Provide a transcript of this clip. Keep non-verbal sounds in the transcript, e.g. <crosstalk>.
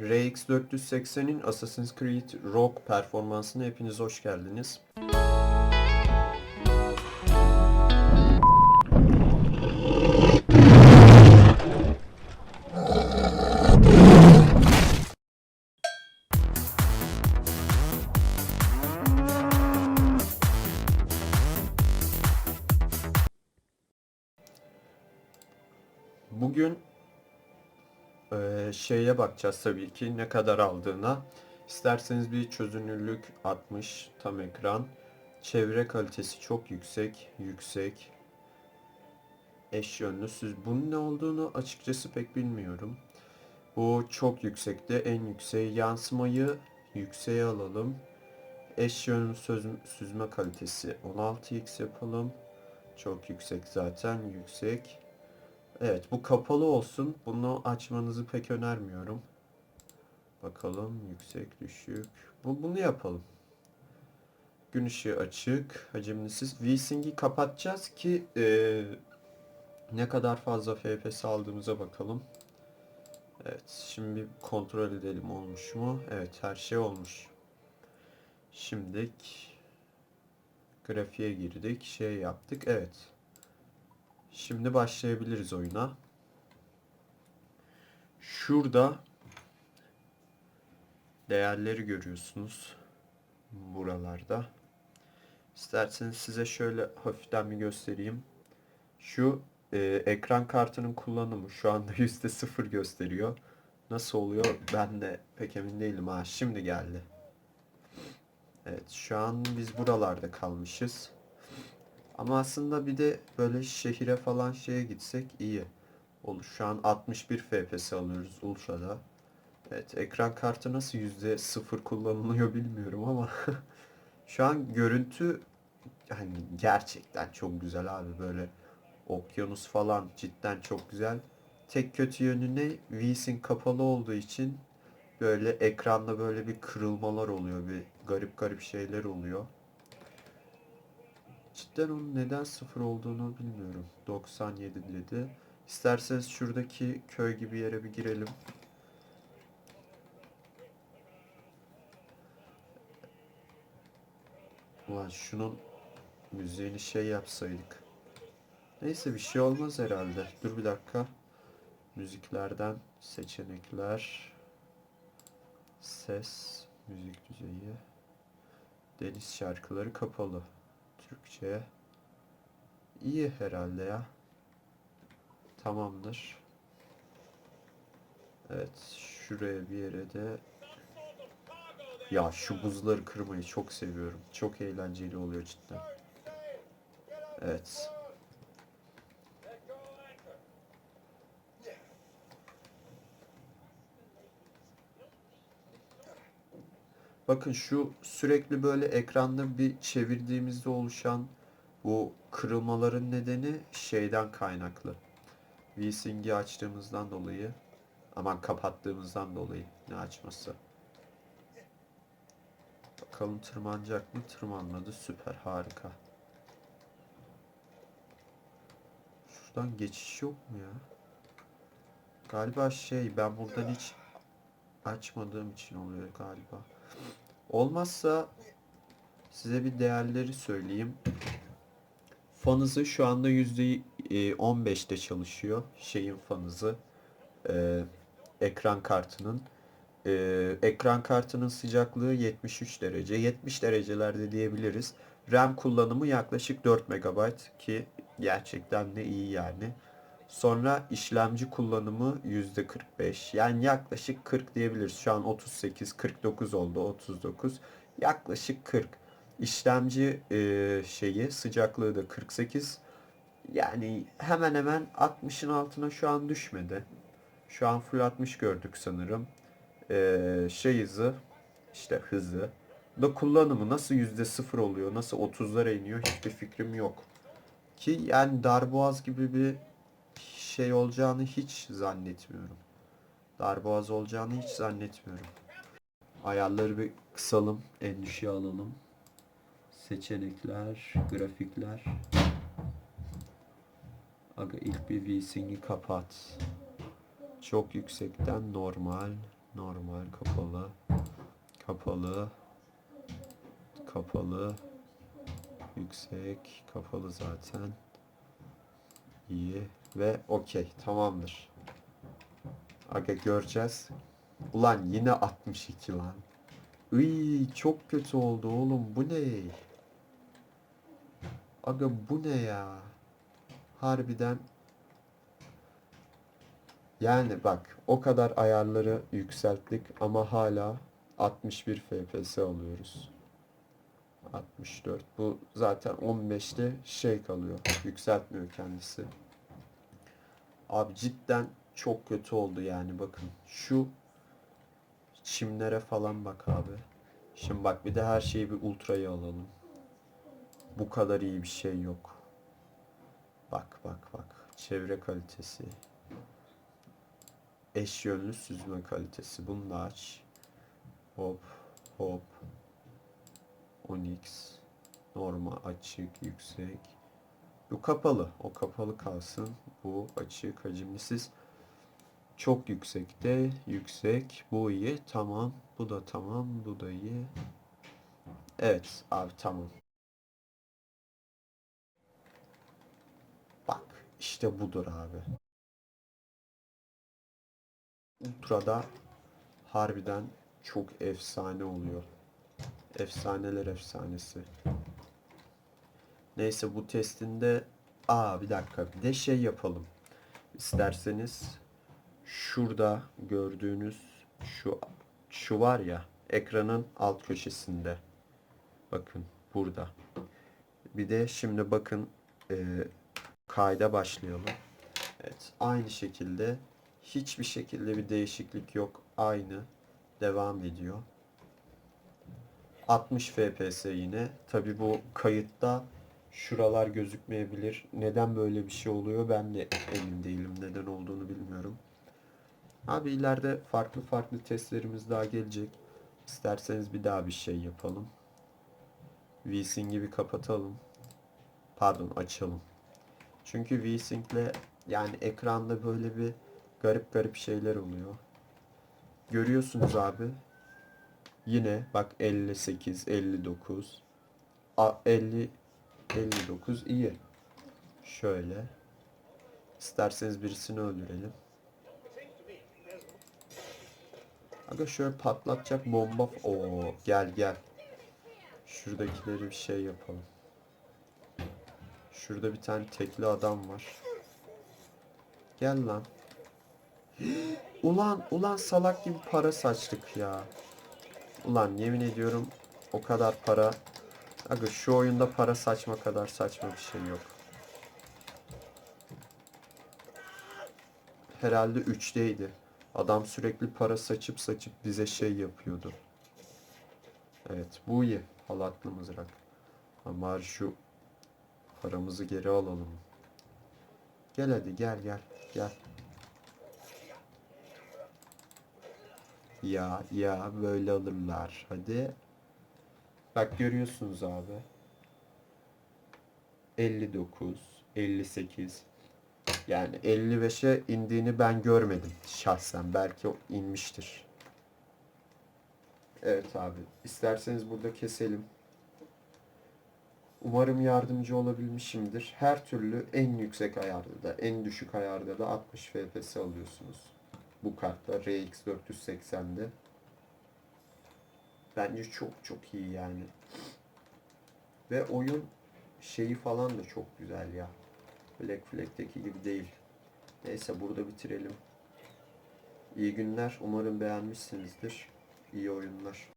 RX 480'in Assassin's Creed Rogue performansına hepiniz hoş geldiniz. Bugün eee, şeye bakacağız tabii ki ne kadar aldığına. İsterseniz bir çözünürlük 60 tam ekran. Çevre kalitesi çok yüksek, yüksek. Eş yönlü süz. Bunun ne olduğunu açıkçası pek bilmiyorum. Bu çok yüksekte, en yükseği. Yansımayı yükseğe alalım. Eş yönlü süzme kalitesi 16x yapalım. Çok yüksek zaten, yüksek. Evet bu kapalı olsun. Bunu açmanızı pek önermiyorum. Bakalım yüksek düşük. Bu, bunu yapalım. Gün ışığı açık. Hacimlisiz. VSynC'i kapatacağız ki eee, ne kadar fazla FPS aldığımıza bakalım. Evet şimdi kontrol edelim olmuş mu? Evet her şey olmuş. Şimdilik grafiğe girdik. Şey yaptık. Evet. Şimdi başlayabiliriz oyuna. Şurada değerleri görüyorsunuz. Buralarda. İsterseniz size şöyle hafiften bir göstereyim. Şu e, ekran kartının kullanımı şu anda <laughs> %0 gösteriyor. Nasıl oluyor ben de pek emin değilim. Ha şimdi geldi. Evet şu an biz buralarda kalmışız. Ama aslında bir de böyle şehire falan şeye gitsek iyi olur. Şu an 61 FPS alıyoruz Ultra'da. Evet ekran kartı nasıl yüzde sıfır kullanılıyor bilmiyorum ama <laughs> şu an görüntü hani gerçekten çok güzel abi böyle okyanus falan cidden çok güzel. Tek kötü yönü ne? VSync kapalı olduğu için böyle ekranda böyle bir kırılmalar oluyor. Bir garip garip şeyler oluyor. Cidden onun neden sıfır olduğunu bilmiyorum. 97 dedi. İsterseniz şuradaki köy gibi yere bir girelim. Ulan şunun müziğini şey yapsaydık. Neyse bir şey olmaz herhalde. Dur bir dakika. Müziklerden seçenekler. Ses, müzik düzeyi. Deniz şarkıları kapalı. Türkçe. İyi herhalde ya. Tamamdır. Evet, şuraya bir yere de ya şu buzları kırmayı çok seviyorum. Çok eğlenceli oluyor cidden. Evet. Bakın şu sürekli böyle ekranda bir çevirdiğimizde oluşan bu kırılmaların nedeni şeyden kaynaklı. VSynC'i açtığımızdan dolayı aman kapattığımızdan dolayı ne açması. Bakalım tırmanacak mı? Tırmanmadı. Süper. Harika. Şuradan geçiş yok mu ya? Galiba şey ben buradan hiç açmadığım için oluyor galiba. Olmazsa size bir değerleri söyleyeyim. Fan hızı şu anda %15'te çalışıyor. Şeyin fan hızı. Ee, ekran kartının. Ee, ekran kartının sıcaklığı 73 derece. 70 derecelerde diyebiliriz. RAM kullanımı yaklaşık 4 MB ki gerçekten de iyi yani. Sonra işlemci kullanımı %45. Yani yaklaşık 40 diyebiliriz. Şu an 38, 49 oldu. 39. Yaklaşık 40. İşlemci e, şeyi sıcaklığı da 48. Yani hemen hemen 60'ın altına şu an düşmedi. Şu an full 60 gördük sanırım. E, şey hızı işte hızı da kullanımı nasıl %0 oluyor, nasıl 30'lara iniyor hiçbir fikrim yok. Ki yani darboğaz gibi bir şey olacağını hiç zannetmiyorum. Darboğaz olacağını hiç zannetmiyorum. Ayarları bir kısalım, en alalım. Seçenekler, grafikler. Aga ilk bir VSynC'i kapat. Çok yüksekten normal. Normal kapalı. Kapalı. Kapalı. Yüksek. Kapalı zaten. İyi. Ve okey. Tamamdır. Aga göreceğiz. Ulan yine 62 lan. Iy, çok kötü oldu oğlum. Bu ne? Aga bu ne ya? Harbiden yani bak o kadar ayarları yükselttik ama hala 61 FPS alıyoruz. 64. Bu zaten 15'te şey kalıyor. Yükseltmiyor kendisi. Abi cidden çok kötü oldu yani bakın. Şu çimlere falan bak abi. Şimdi bak bir de her şeyi bir ultrayı alalım. Bu kadar iyi bir şey yok. Bak bak bak. Çevre kalitesi. Eş yönlü süzme kalitesi. Bunu da aç. Hop hop. Onyx. Normal açık yüksek. Bu kapalı. O kapalı kalsın. Bu açık hacimlisiz. Çok yüksekte. Yüksek. Bu iyi. Tamam. Bu da tamam. Bu da iyi. Evet abi tamam. Bak işte budur abi. Ultra'da harbiden çok efsane oluyor. Efsaneler efsanesi. Neyse bu testinde aa bir dakika bir de şey yapalım. İsterseniz şurada gördüğünüz şu şu var ya ekranın alt köşesinde. Bakın burada. Bir de şimdi bakın e, kayda başlayalım. Evet aynı şekilde hiçbir şekilde bir değişiklik yok. Aynı devam ediyor. 60 FPS yine. Tabi bu kayıtta şuralar gözükmeyebilir. Neden böyle bir şey oluyor ben de emin değilim. Neden olduğunu bilmiyorum. Abi ileride farklı farklı testlerimiz daha gelecek. İsterseniz bir daha bir şey yapalım. VSync'i bir kapatalım. Pardon açalım. Çünkü VSync'le yani ekranda böyle bir garip garip şeyler oluyor. Görüyorsunuz abi. Yine bak 58, 59, a 50, 59 iyi. Şöyle. İsterseniz birisini öldürelim. Aga şöyle patlatacak bomba. Oo gel gel. Şuradakileri bir şey yapalım. Şurada bir tane tekli adam var. Gel lan. <gasps> Ulan ulan salak gibi para saçtık ya. Ulan yemin ediyorum o kadar para. Aga şu oyunda para saçma kadar saçma bir şey yok. Herhalde 3'teydi. Adam sürekli para saçıp saçıp bize şey yapıyordu. Evet bu iyi. Halatlı mızrak. Ama şu paramızı geri alalım. Gel hadi gel gel gel. Ya ya böyle alırlar. Hadi. Bak görüyorsunuz abi. 59, 58. Yani 55'e indiğini ben görmedim şahsen. Belki inmiştir. Evet abi. İsterseniz burada keselim. Umarım yardımcı olabilmişimdir. Her türlü en yüksek ayarda da, en düşük ayarda da 60 FPS alıyorsunuz. Bu kartta RX 480'de. Bence çok çok iyi yani. Ve oyun şeyi falan da çok güzel ya. Black Flag'teki gibi değil. Neyse burada bitirelim. İyi günler. Umarım beğenmişsinizdir. İyi oyunlar.